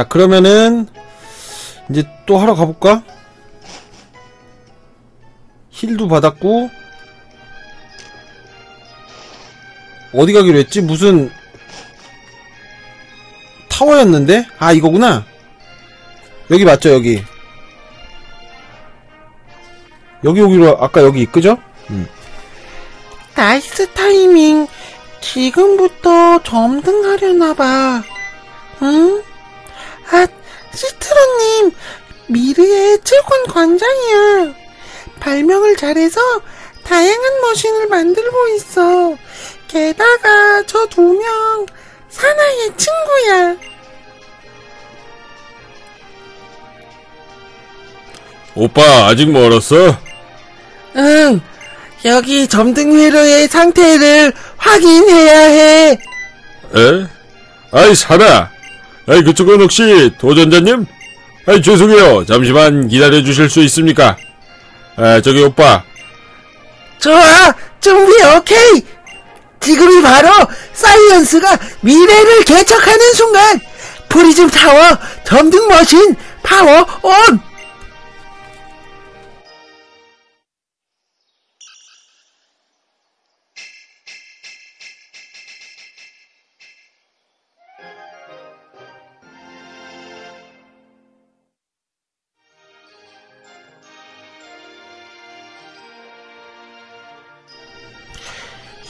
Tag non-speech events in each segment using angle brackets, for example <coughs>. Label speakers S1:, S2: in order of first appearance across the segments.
S1: 자 그러면은 이제 또 하러 가볼까? 힐도 받았고 어디 가기로 했지? 무슨 타워였는데? 아 이거구나 여기 맞죠 여기 여기 오기로 아까 여기 그죠? 음.
S2: 나이스 타이밍. 지금부터 점등하려나봐. 응? 아, 시트로님, 미르의 체육관 관장이야. 발명을 잘해서 다양한 머신을 만들고 있어. 게다가 저 두 명, 사나이의 친구야.
S3: 오빠 아직 멀었어?
S2: 응, 여기 점등 회로의 상태를 확인해야 해.
S3: 에? 아이 사나 아이 그쪽은 혹시 도전자님? 아이 죄송해요 잠시만 기다려 주실 수 있습니까? 아 저기 오빠
S2: 좋아, 준비 오케이. 지금이 바로 사이언스가 미래를 개척하는 순간. 프리즘 타워 점등 머신 파워 온.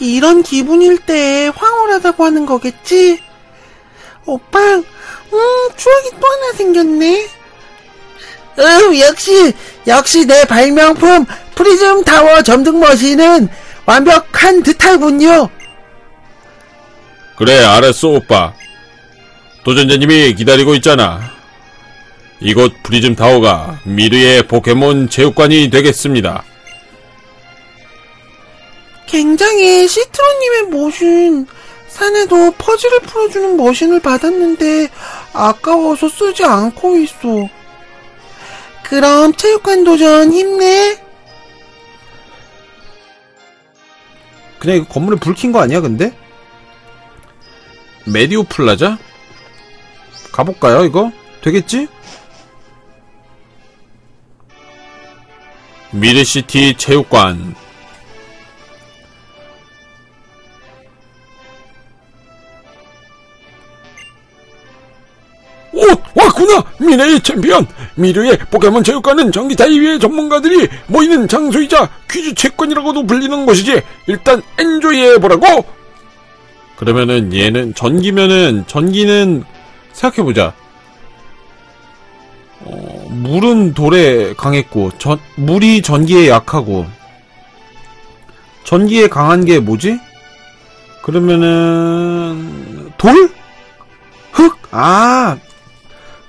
S2: 이런 기분일 때 황홀하다고 하는 거겠지? 오빠, 음, 추억이 또 하나 생겼네. 음, 역시, 역시 내 발명품 프리즘 타워 점등 머신은 완벽한 듯하군요.
S3: 그래 알았어 오빠 도전자님이 기다리고 있잖아 이곳 프리즘 타워가 미르의 포켓몬 체육관이 되겠습니다
S2: 굉장히 시트로님의 머신. 산에도 퍼즐을 풀어주는 머신을 받았는데 아까워서 쓰지 않고 있어. 그럼 체육관 도전 힘내.
S1: 그냥 이거 건물에 불 킨 거 아니야 근데? 메디오 플라자? 가볼까요 이거? 되겠지?
S3: 미르시티 체육관 오! 왔구나! 미래의 챔피언! 미르의 포켓몬 체육관은 전기 타입의 전문가들이 모이는 장소이자 퀴즈 채권이라고도 불리는 곳이지 일단 엔조이 해보라고!
S1: 그러면은 얘는 전기면은 전기는 생각해보자. 어, 물은 돌에 강했고 전 물이 전기에 약하고 전기에 강한 게 뭐지? 그러면은 돌? 흙? 아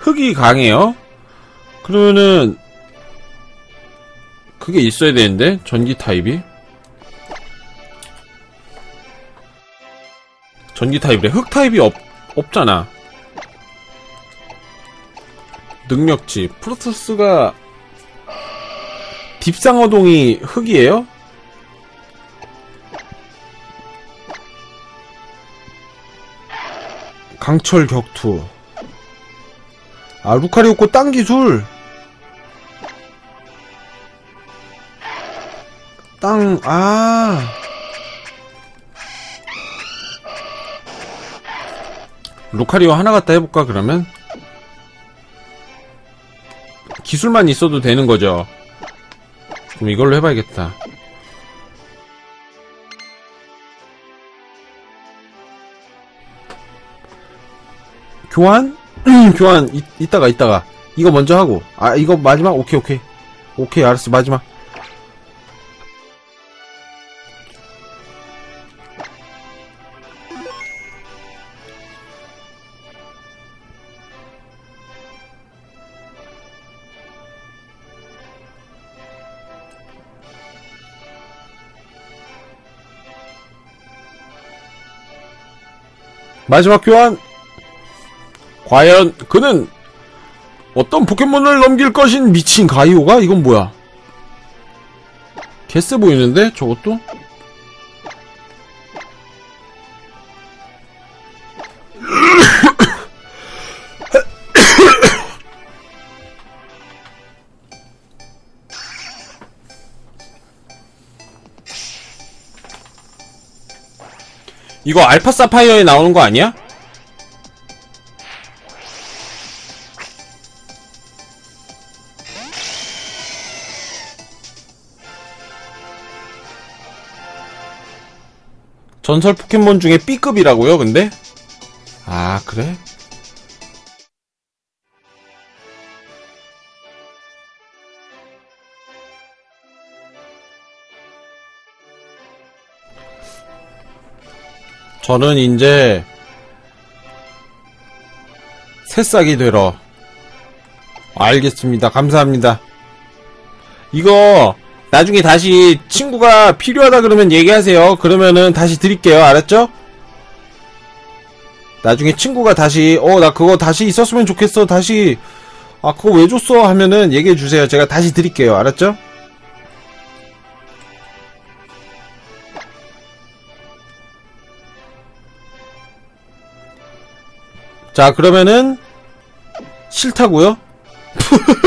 S1: 흙이 강해요? 그러면은 그게 있어야 되는데? 전기 타입이? 전기 타입이래. 흙 타입이 없, 없잖아. 능력치. 프로토스가 딥상어동이 흙이에요? 강철 격투 아 루카리오코 땅 기술 땅, 아. 루카리오 하나 갖다 해볼까, 그러면? 기술만 있어도 되는 거죠. 그럼 이걸로 해봐야겠다. 교환? 교환, 이, 이따가, 이따가. 이거 먼저 하고. 아, 이거 마지막? 오케이, 오케이. 오케이, 알았어, 마지막. 마지막 교환! 과연 그는 어떤 포켓몬을 넘길 것인 미친 가이오가? 이건 뭐야? 개쎄 보이는데? 저것도? <coughs> 이거 알파 사파이어에 나오는 거 아니야? 전설 포켓몬 중에 B급이라고요, 근데? 아, 그래? 저는 이제 새싹이 되러 알겠습니다. 감사합니다. 이거 나중에 다시 친구가 필요하다 그러면 얘기하세요. 그러면은 다시 드릴게요. 알았죠? 나중에 친구가 다시 어 나 그거 다시 있었으면 좋겠어. 다시 아 그거 왜 줬어 하면은 얘기해 주세요. 제가 다시 드릴게요. 알았죠? 자 그러면은 싫다고요? <laughs>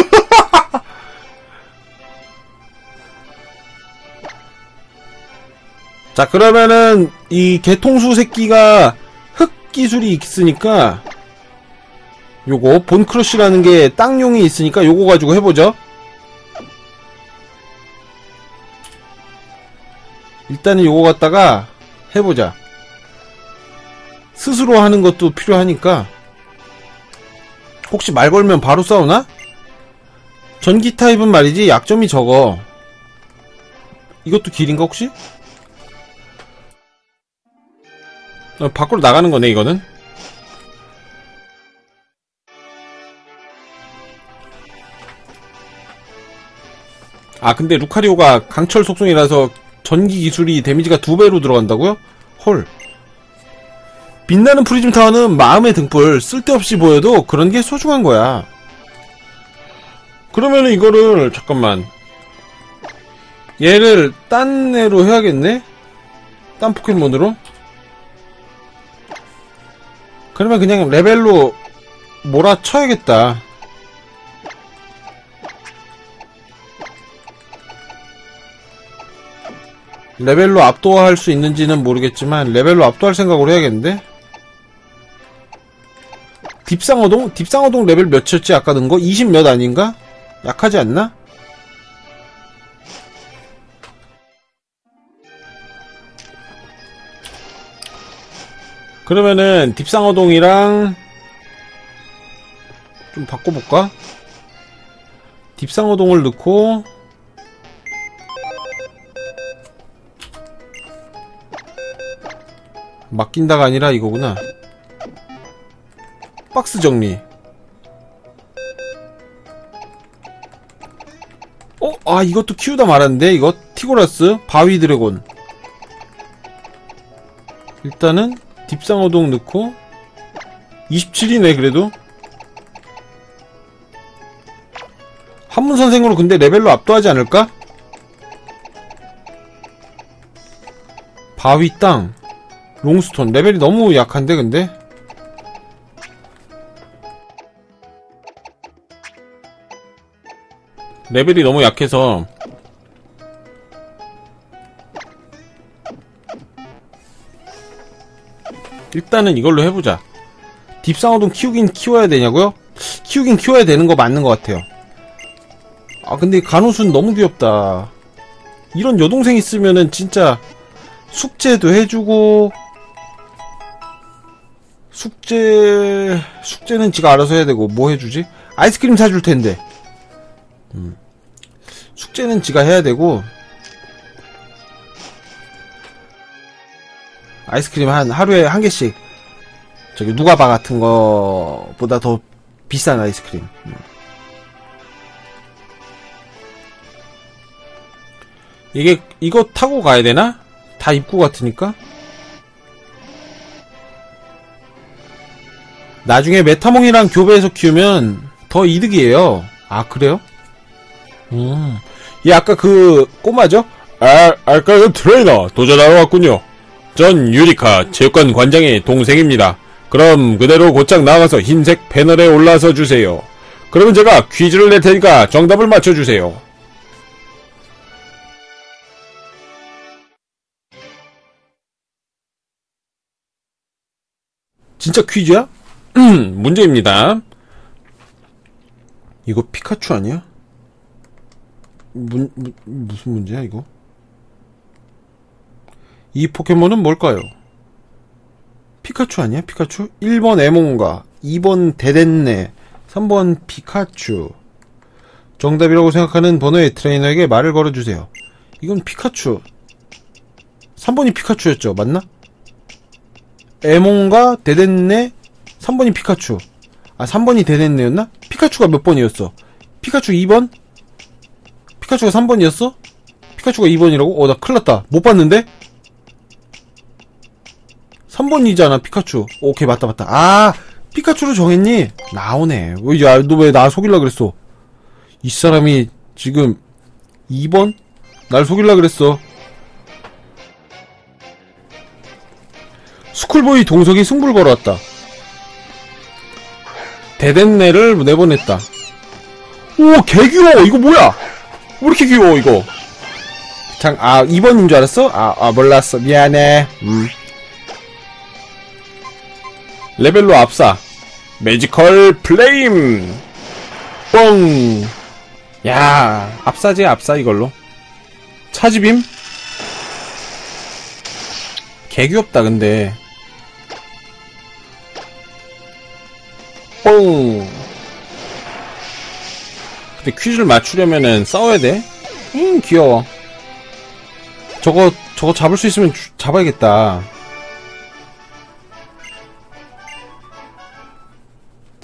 S1: 자 그러면은 이 개통수 새끼가 흑 기술이 있으니까 요거 본크러쉬라는 게 땅용이 있으니까 요거 가지고 해보죠 일단은 요거 갖다가 해보자 스스로 하는 것도 필요하니까 혹시 말 걸면 바로 싸우나? 전기 타입은 말이지 약점이 적어 이것도 길인가 혹시? 어, 밖으로 나가는 거네 이거는 아 근데 루카리오가 강철 속성이라서 전기 기술이 데미지가 두 배로 들어간다고요? 헐 빛나는 프리즘 타워는 마음의 등불 쓸데없이 보여도 그런 게 소중한 거야 그러면은 이거를 잠깐만 얘를 딴 애로 해야겠네? 딴 포켓몬으로? 그러면 그냥 레벨로 몰아쳐야겠다. 레벨로 압도할 수 있는지는 모르겠지만 레벨로 압도할 생각으로 해야겠는데? 딥상어동? 딥상어동 레벨 몇이었지 아까 넣은 거? 20 몇 아닌가? 약하지 않나? 그러면은 딥상어동이랑 좀 바꿔볼까? 딥상어동을 넣고 맡긴다가 아니라 이거구나. 박스 정리. 어? 아 이것도 키우다 말았는데? 이거 티고라스? 바위 드래곤. 일단은 딥상어동 넣고 27이네 그래도. 한문 선생으로 근데 레벨로 압도하지 않을까? 바위 땅 롱스톤. 레벨이 너무 약한데 근데? 레벨이 너무 약해서 일단은 이걸로 해보자 딥상어동 키우긴 키워야 되냐고요? 키우긴 키워야 되는 거 맞는 것 같아요 아 근데 간호순 너무 귀엽다 이런 여동생 있으면은 진짜 숙제도 해주고 숙제 숙제는 지가 알아서 해야 되고 뭐 해주지? 아이스크림 사줄 텐데 음. 숙제는 지가 해야 되고 아이스크림 한 하루에 한 개씩 저기 누가바 같은 거보다 더 비싼 아이스크림 음. 이게 이거 타고 가야 되나? 다 입구 같으니까 나중에 메타몽이랑 교배해서 키우면 더 이득이에요 아 그래요? 음. 얘 아까 그 꼬마죠?
S3: 아, 아까 그 트레이너 도전하러 왔군요. 전 유리카 체육관 관장의 동생입니다. 그럼 그대로 곧장 나가서 흰색 패널에 올라서 주세요. 그러면 제가 퀴즈를 낼 테니까 정답을 맞춰주세요.
S1: 진짜 퀴즈야?
S3: 음, 문제입니다.
S1: 이거 피카츄 아니야? 문, 무, 무슨 문제야 이거? 이 포켓몬은 뭘까요? 피카츄 아니야? 피카츄? 1번 에몽가, 2번 데덴네, 3번 피카츄. 정답이라고 생각하는 번호의 트레이너에게 말을 걸어주세요. 이건 피카츄. 3번이 피카츄였죠. 맞나? 에몽가, 데덴네, 3번이 피카츄. 아, 3번이 데덴네였나? 피카츄가 몇 번이었어? 피카츄 2번? 피카츄가 3번이었어? 피카츄가 2번이라고? 어, 나 큰일 났다. 못 봤는데? 3번이잖아, 피카츄. 오케이, 맞다, 맞다. 아, 피카츄로 정했니? 나오네. 어, 야, 너 왜 나 속일라 그랬어? 이 사람이 지금 2번? 날 속일라 그랬어. 스쿨보이 동석이 승부를 걸어왔다. 대댄네를 내보냈다. 오, 개 귀여워. 이거 뭐야? 왜 이렇게 귀여워, 이거? 장, 아, 2번인 줄 알았어? 아, 아, 몰랐어. 미안해. 음.
S3: 레벨로 압사. 매지컬 플레임!
S1: 뻥. 야, 압사지, 압사, 이걸로. 차지빔? 개 귀엽다, 근데. 뻥. 근데 퀴즈를 맞추려면은 싸워야 돼? 응, 귀여워. 저거, 저거 잡을 수 있으면 주- 잡아야겠다.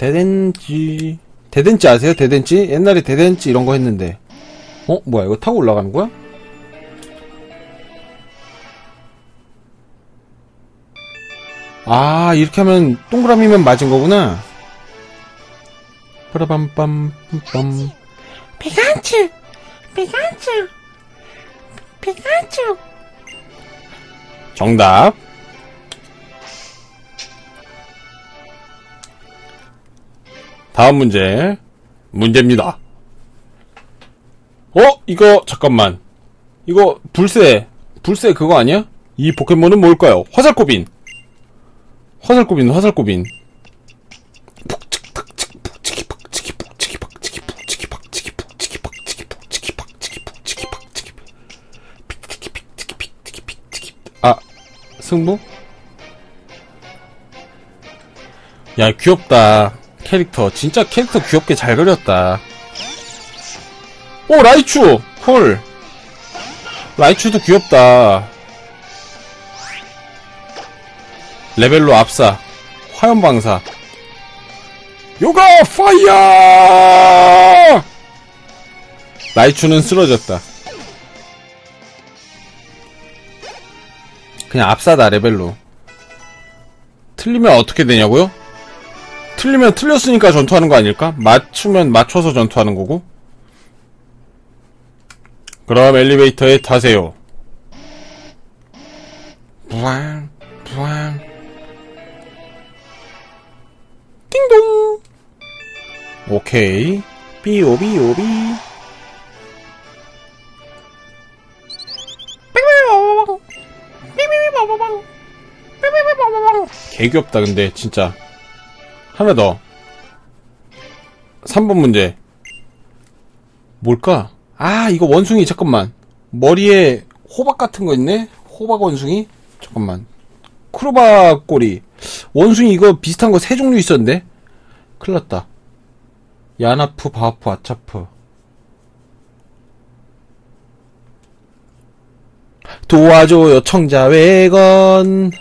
S1: 대댄지. 대댄지 아세요? 대댄지? 옛날에 대댄지 이런 거 했는데. 어? 뭐야, 이거 타고 올라가는 거야? 아, 이렇게 하면 동그라미면 맞은 거구나. 빠라밤빰, 빰.
S2: 피카츄, 피카츄, 피카츄.
S1: 정답.
S3: 다음 문제. 문제입니다.
S1: 어? 이거, 잠깐만. 이거, 불새. 불새 그거 아니야?
S3: 이 포켓몬은 뭘까요? 화살코빈!
S1: 화살꼬빈, 화살꼬빈. 아, 승부? 야, 귀엽다. 캐릭터. 진짜 캐릭터 귀엽게 잘 그렸다. 오, 라이추! 헐. 라이추도 귀엽다. 레벨로 압사. 화염방사. 요가 파이어! 라이추는 쓰러졌다. 그냥 압사다, 레벨로. 틀리면 어떻게 되냐고요? 틀리면 틀렸으니까 전투하는 거 아닐까? 맞추면 맞춰서 전투하는 거고?
S3: 그럼 엘리베이터에 타세요.
S1: 부앙, 부앙. 띵동! 오케이. 삐오비오비. 개 귀엽다, 근데, 진짜. 하나 더. 3번 문제. 뭘까? 아, 이거 원숭이, 잠깐만. 머리에 호박 같은 거 있네? 호박 원숭이? 잠깐만. 크로바 꼬리. 원숭이 이거 비슷한 거 세 종류 있었는데? 큰일 났다. 야나프, 바하프, 아차프. 도와줘요, 청자 외건.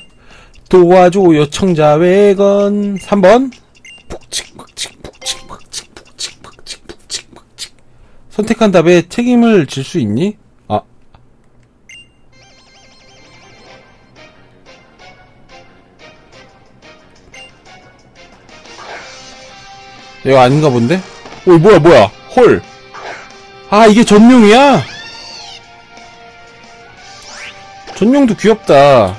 S1: 도와줘요, 청자 외건. 3번. 선택한 답에 책임을 질 수 있니? 아, 이거 아닌가 본데? 오, 뭐야, 뭐야. 헐. 아, 이게 전용이야? 전용도 귀엽다.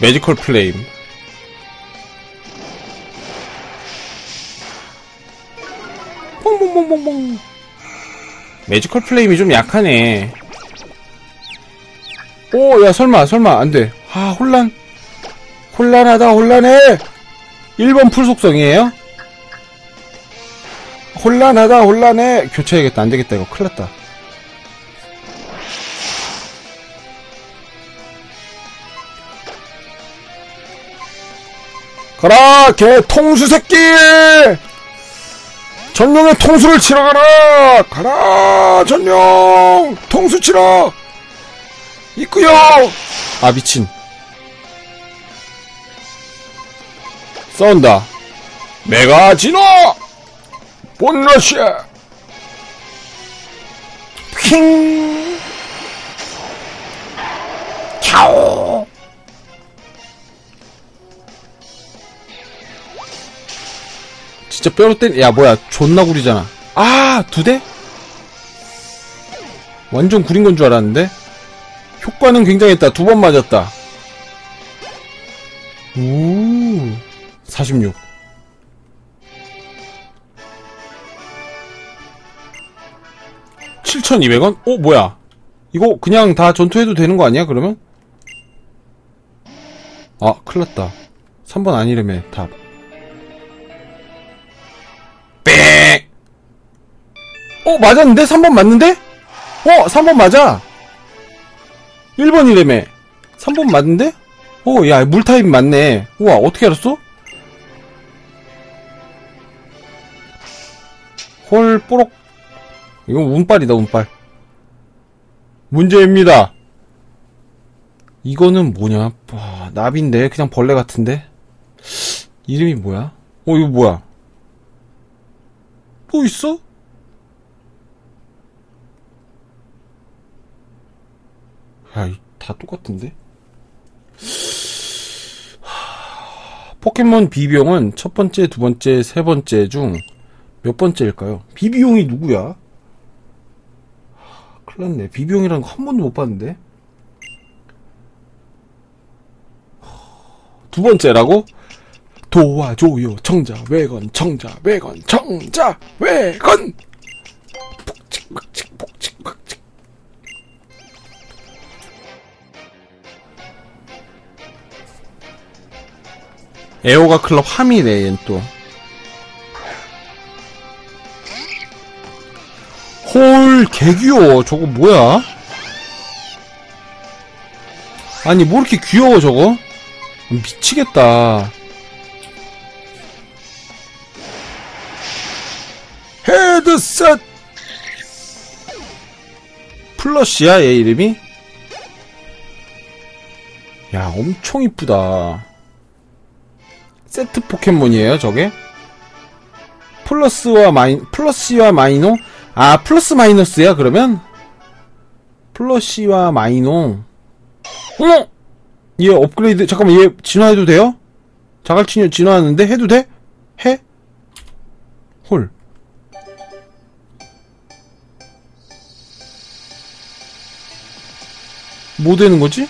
S1: 매지컬 플레임. 뽕뽕뽕뽕뽕. 매지컬 플레임이 좀 약하네. 오, 야, 설마, 설마, 안 돼. 아, 혼란. 혼란하다 혼란해 1번 풀속성이에요 혼란하다 혼란해 교체해야겠다 안되겠다 이거 큰일났다 가라 개 통수 새끼 전용의 통수를 치러 가라! 가라 전용 통수 치러! 있구요! 아 미친. 싸운다. 메가 진화! 본러시아! 핑! 캬오 진짜 뼈로 땐, 야, 뭐야, 존나 구리잖아. 아, 두 대? 완전 구린 건 줄 알았는데? 효과는 굉장했다. 두 번 맞았다. 오, 46. (7,200원) 어 뭐야 이거 그냥 다 전투해도 되는 거 아니야 그러면? 아 큰일났다 3번 아니래매 탑 어, 맞았는데? 3번 맞는데? 어, 3번 맞아! 1번이래매. 3번 맞는데? 어, 야, 물타입 맞네. 우와, 어떻게 알았어? 홀, 뽀록. 이건 운빨이다, 운빨. 문제입니다. 이거는 뭐냐? 와, 나비인데? 그냥 벌레 같은데? 이름이 뭐야? 어, 이거 뭐야? 또 있어? 야, 이- 다 똑같은데? 하, 포켓몬 비비용은 첫 번째, 두 번째, 세 번째 중 몇 번째일까요? 비비용이 누구야? 하, 큰일 났네. 비비용이라는 거 한 번도 못 봤는데? 두 번째라고? 도와줘요 청자 외건 청자 외건 청자 외건 폭칙 폭칙 폭칙 에오가 클럽 함이래 얜 또. 홀 개귀여워 저거 뭐야? 아니 뭐 이렇게 귀여워 저거? 미치겠다 헤드셋 플러시야 얘 이름이? 야 엄청 이쁘다 세트 포켓몬이에요 저게? 플러스와 마이 플러시와 마이노? 아 플러스 마이너스야 그러면? 플러시와 마이노 어머! 얘 업그레이드 잠깐만 얘 진화해도 돼요? 자갈치녀 진화하는데 해도 돼? 해? 홀 뭐 되는 거지?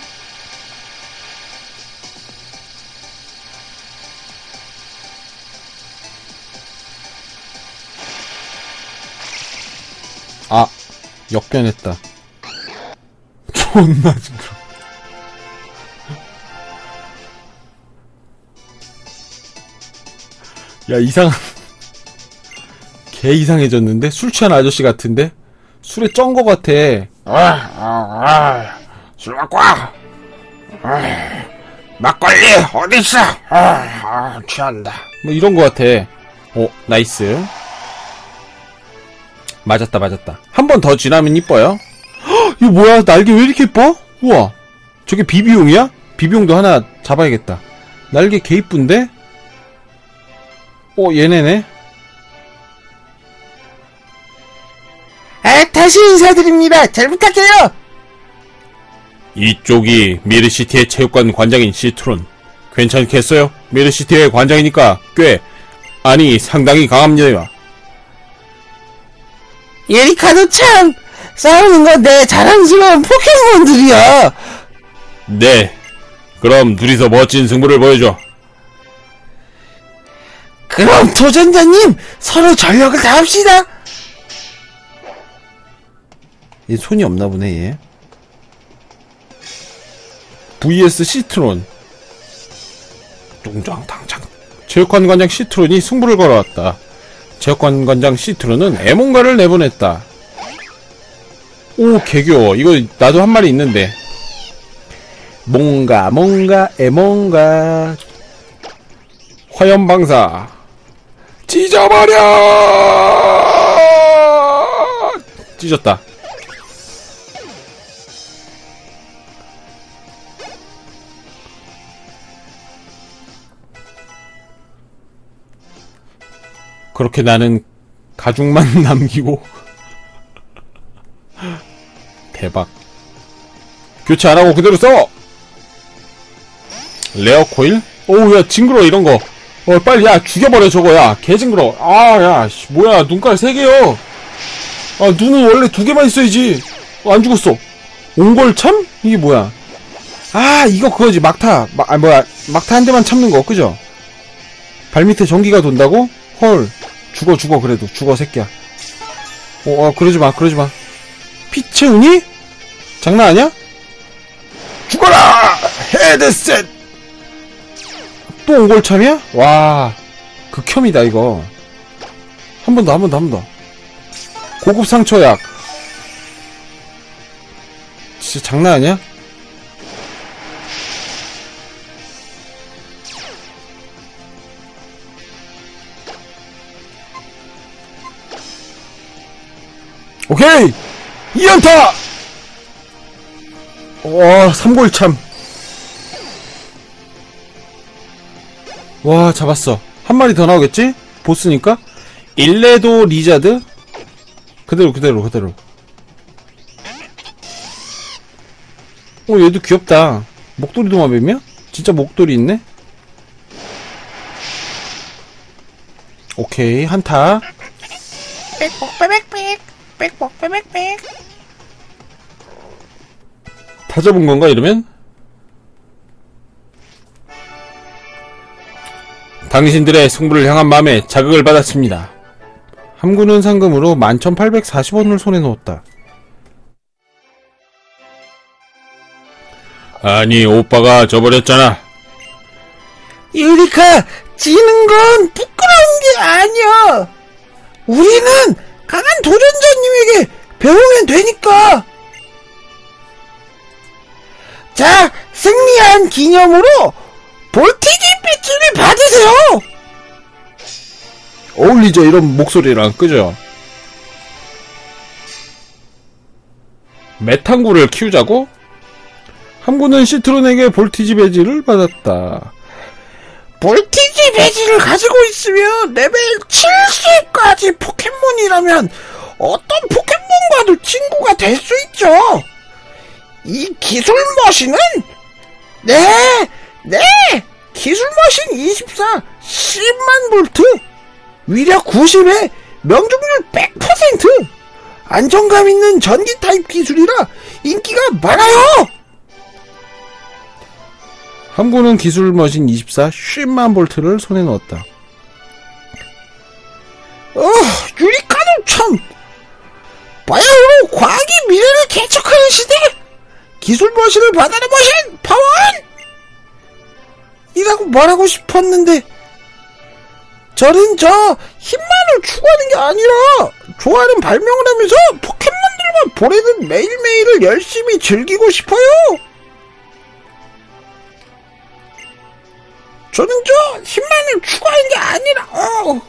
S1: 역변했다. 존나 징그러. 야, 이상한. <laughs> 개 이상해졌는데? 술 취한 아저씨 같은데? 술에 쩐 거 같아.
S3: 아, 아, 아, 술 갖고 와. 아, 막걸리 어딨어? 아, 아, 취한다.
S1: 뭐 이런 거 같아. 어, 나이스. 맞았다, 맞았다. 한 번 더 지나면 이뻐요. 헉, 이거 뭐야? 날개 왜 이렇게 이뻐? 우와. 저게 비비용이야? 비비용도 하나 잡아야겠다. 날개 개 이쁜데? 어, 얘네네.
S2: 아, 다시 인사드립니다. 잘 부탁해요.
S3: 이쪽이 미르시티의 체육관 관장인 시트론. 괜찮겠어요? 미르시티의 관장이니까 꽤, 아니, 상당히 강합니다.
S2: 예리카도 참 싸우는 건 내 자랑스러운 포켓몬들이야.
S3: 네. 그럼 둘이서 멋진 승부를 보여줘.
S2: 그럼 도전자님 서로 전력을 다합시다.
S1: 얘 손이 없나 보네, 얘. vs 시트론. 뚱장탕창. 체육관 관장 시트론이 승부를 걸어왔다. 체육관 관장 시트론은 애몽가를 내보냈다. 오, 개교. 이거 나도 한 마리 있는데.
S4: 뭔가 뭔가 애뭔가
S1: 화염방사. 찢어버려! 찢었다. 그렇게 나는 가죽만 <laughs> 남기고 대박 교체 안 하고 그대로 써 레어 코일 오우 야 징그러 이런 거 어, 빨리, 야, 죽여버려, 저거, 야. 개징그러. 아, 야, 씨, 뭐야, 눈깔 세 개요. 아, 눈은 원래 두 개만 있어야지. 어, 안 죽었어. 옹골참? 이게 뭐야? 아, 이거 그거지, 막타. 마, 아, 뭐야, 막타 한 대만 참는 거, 그죠? 발밑에 전기가 돈다고? 헐. 죽어, 죽어, 그래도. 죽어, 새끼야. 어, 어 그러지 마, 그러지 마. 피 채우니? 장난 아니야? 죽어라! 헤드셋! 또 옹골참이야? 와, 극혐이다, 이거. 한 번 더, 한 번 더, 한 번 더. 고급 상처약. 진짜 장난 아니야? 오케이! 이연타! 와, 삼골참. 와 잡았어 한 마리 더 나오겠지? 보스니까 일레도 리자드 그대로 그대로 그대로 어 얘도 귀엽다 목도리 도마뱀이야? 진짜 목도리 있네? 오케이 한타
S2: 빽뻑빽빽
S1: 다 잡은 건가 이러면? 당신들의 승부를 향한 마음에 자극을 받았습니다. 함구는 상금으로 11,840원을 손에 넣었다. 아니, 오빠가 져버렸잖아.
S2: 유리카 지는 건 부끄러운 게 아니야 우리는 강한 도전자님에게 배우면 되니까 자 승리한 기념으로 볼티지 배지를 받으세요
S1: 어울리죠, 이런 목소리랑, 그죠? 메탄구를 키우자고? 함구는 시트론에게 볼티지 배지를 받았다.
S2: 볼티지 배지를 가지고 있으면 레벨 70까지 포켓몬이라면 어떤 포켓몬과도 친구가 될 수 있죠. 이 기술 머신은 네, 네, 기술 머신 24 10만 볼트, 위력 90에 명중률 100%, 안정감 있는 전기 타입 기술이라 인기가 많아요.
S1: 함구는 기술 머신 24 10만 볼트를 손에 넣었다.
S2: 어, 유리카도 참 바야흐로 과학이 미래를 개척하는 시대! 기술 머신을 받아라 머신! 파원! 이라고 말하고 싶었는데 저는 저 힘만을 추구하는 게 아니라 좋아하는 발명을 하면서 포켓몬들과 보내는 매일매일을 열심히 즐기고 싶어요 저는 저 힘만을 추구하는 게 아니라 어.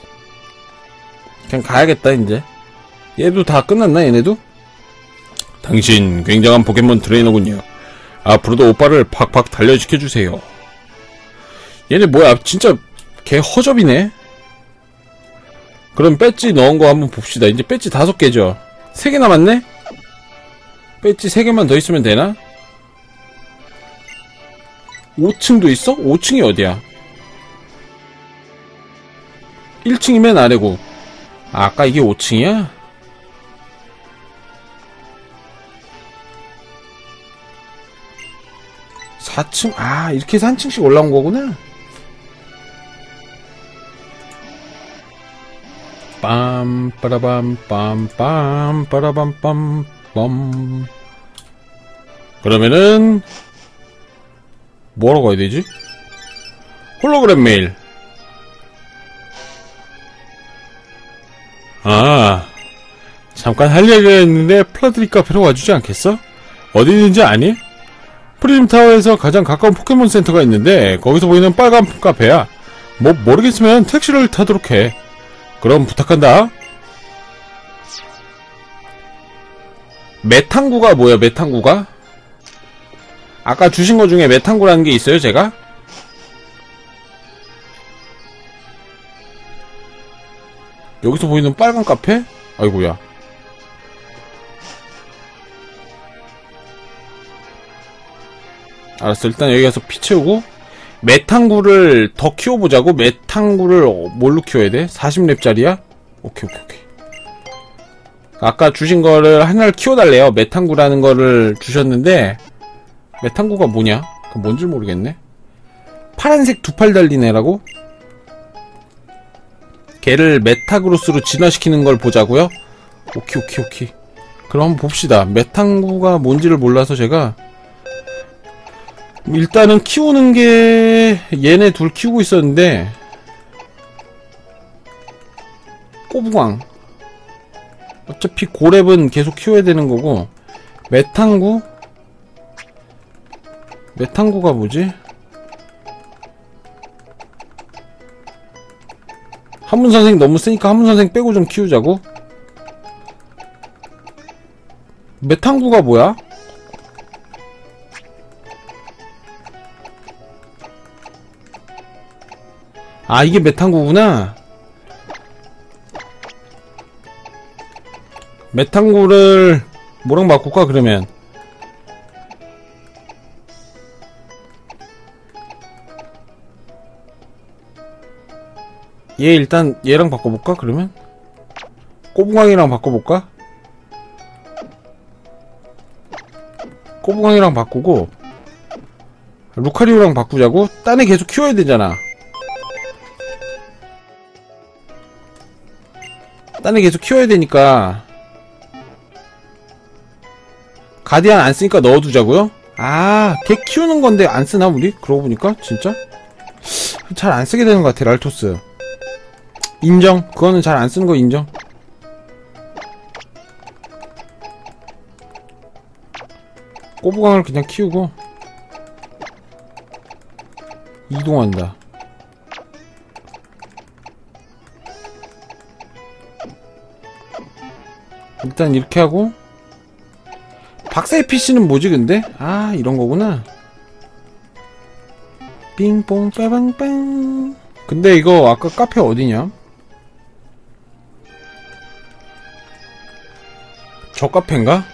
S1: 그냥 가야겠다, 이제. 얘도 다 끝났나, 얘네도? 당신, 굉장한 포켓몬 트레이너군요. 앞으로도 오빠를 팍팍 단련시켜주세요. 얘네 뭐야, 진짜, 개 허접이네? 그럼 배지 넣은 거 한번 봅시다. 이제 배지 다섯 개죠? 세 개 남았네? 배지 세 개만 더 있으면 되나? 5층도 있어? 5층이 어디야? 1층이 맨 아래고. 아, 아까 이게 5층이야? 사층아 이렇게 해서 한 층씩 올라온 거구나 빰 빠라밤 빰빰 빠라밤 빰빰 그러면은 뭐하러 가야 되지?
S3: 홀로그램 메일. 아, 잠깐 할 얘기가 있는데 플라드리 카페로 와주지 않겠어? 어디 있는지 아니? 프리즘 타워에서 가장 가까운 포켓몬 센터가 있는데 거기서 보이는 빨간 카페야. 뭐 모르겠으면 택시를 타도록 해. 그럼 부탁한다.
S1: 메탕구가 뭐야, 메탕구가? 아까 주신 거 중에 메탕구라는 게 있어요, 제가? 여기서 보이는 빨간 카페? 아이고야. 알았어, 일단 여기 가서 피 채우고, 메탕구를 더 키워보자고? 메탕구를 어, 뭘로 키워야 돼? 40렙짜리야? 오케이, 오케이, 오케이. 아까 주신 거를 하나를 키워달래요. 메탕구라는 거를 주셨는데, 메탕구가 뭐냐? 그 뭔지 모르겠네. 파란색 두 팔 달린 애라고? 걔를 메타그로스로 진화시키는 걸 보자고요? 오케이, 오케이, 오케이. 그럼 한번 봅시다. 메탕구가 뭔지를 몰라서 제가 일단은 키우는 게 얘네 둘 키우고 있었는데 꼬부광 어차피 고랩은 계속 키워야 되는 거고 메탕구 메탕구가 뭐지? 한문 선생 너무 세니까 한문 선생 빼고 좀 키우자고? 메탕구가 뭐야? 아 이게 메탕구구나 메탕구를 뭐랑 바꿀까 그러면 얘 일단 얘랑 바꿔볼까 그러면 꼬부광이랑 바꿔볼까 꼬부광이랑 바꾸고 루카리오랑 바꾸자고 딴애 계속 키워야 되잖아 딴애 계속 키워야 되니까 가디안 안 쓰니까 넣어두자고요? 아, 걔 키우는 건데 안 쓰나 우리? 그러고 보니까 진짜 잘 안 쓰게 되는 것 같아 랄토스. 인정. 그거는 잘 안 쓰는 거 인정. 꼬부강을 그냥 키우고 이동한다. 일단 이렇게 하고 박사의 PC는 뭐지 근데? 아 이런 거구나 빙뽕 빠방빵 근데 이거 아까 카페 어디냐? 저 카페인가?